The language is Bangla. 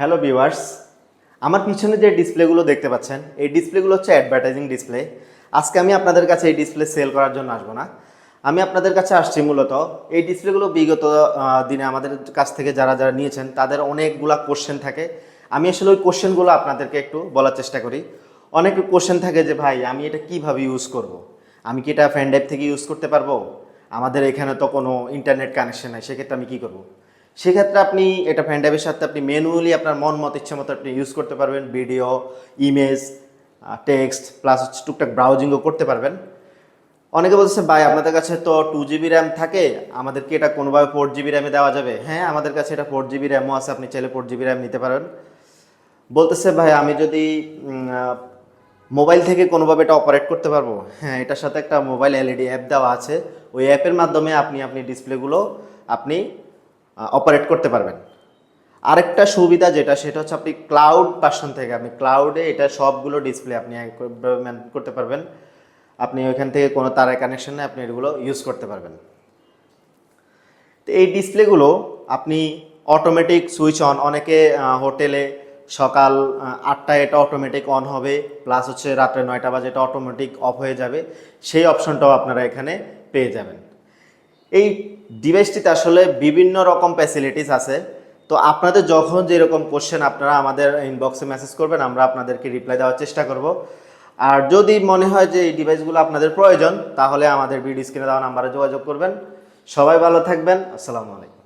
হ্যালো ভিউয়ার্স আমার পিছনে যে ডিসপ্লেগুলো দেখতে পাচ্ছেন, এই ডিসপ্লেগুলো হচ্ছে অ্যাডভার্টাইজিং ডিসপ্লে আজকে আমি আপনাদের কাছে এই ডিসপ্লে সেল করার জন্য আসব না। আমি আপনাদের কাছে আসছি মূলত, এই ডিসপ্লেগুলো বিগত দিনে আমাদের কাছ থেকে যারা যারা নিয়েছেন, তাদের অনেকগুলা কোশ্চেন থাকে। আমি আসলে ওই কোশ্চেনগুলো আপনাদেরকে একটু বলার চেষ্টা করি। অনেক কোশ্চেন থাকে যে, ভাই, আমি এটা কীভাবে ইউজ করব। আমি কি এটা ফ্যান ড্রাইভ থেকে ইউজ করতে পারব? আমাদের এখানে তো কোনো ইন্টারনেট কানেকশন নাই, সেক্ষেত্রে আমি কি করব। সেক্ষেত্রে আপনি এটা ফ্যান ড্রাইভের সাথে আপনি ম্যানুয়ালি আপনার মন, মত, ইচ্ছে মতো আপনি ইউজ করতে পারবেন। ভিডিও ইমেজ টেক্সট প্লাস টুকটাক ব্রাউজিংও করতে পারবেন। অনেকে বলছে, ভাই, আপনাদের কাছে তো টু জিবি র্যাম থাকে আমাদেরকে এটা কোনোভাবে ফোর জিবি র্যামে দেওয়া যাবে? হ্যাঁ আমাদের কাছে এটা ফোর জিবি র্যামও আছে, আপনি চাইলে ফোর জিবি র্যাম নিতে পারেন। বলতেছে, ভাই, আমি যদি মোবাইল থেকে কোনোভাবে এটা অপারেট করতে পারব? হ্যাঁ এটার সাথে একটা মোবাইল এলইডি অ্যাপ দেওয়া আছে। ওই অ্যাপের মাধ্যমে আপনি আপনি ডিসপ্লেগুলো আপনি অপারেট করতে পারবেন। আরেকটা সুবিধা যেটা, সেটা হচ্ছে আপনি ক্লাউড পার্সন থেকে, আপনি ক্লাউডে এটা সবগুলো ডিসপ্লে আপনি করতে পারবেন। আপনি ওইখান থেকে কোনো তারের কানেকশন আপনি এগুলো ইউজ করতে পারবেন। তো এই ডিসপ্লেগুলো আপনি অটোমেটিক সুইচ অন অনেকে হোটেলে সকাল আটটায় এটা অটোমেটিক অন হবে প্লাস হচ্ছে রাত্রে নয়টা বাজে এটা অটোমেটিক অফ হয়ে যাবে। সেই অপশনটাও আপনারা এখানে পেয়ে যাবেন। এই ডিভাইসটিতে আসলে বিভিন্ন রকম ফ্যাসিলিটিস আছে। তো আপনাদের যখন যেরকম কোশ্চেন আপনারা আমাদের ইনবক্সে মেসেজ করবেন, আমরা আপনাদেরকে রিপ্লাই দেওয়ার চেষ্টা করব। আর যদি মনে হয় যে এই ডিভাইসগুলো আপনাদের প্রয়োজন, তাহলে আমাদের ভিডিও স্ক্রিনে দেওয়া নাম্বারে যোগাযোগ করবেন। সবাই ভালো থাকবেন। আসসালামু আলাইকুম।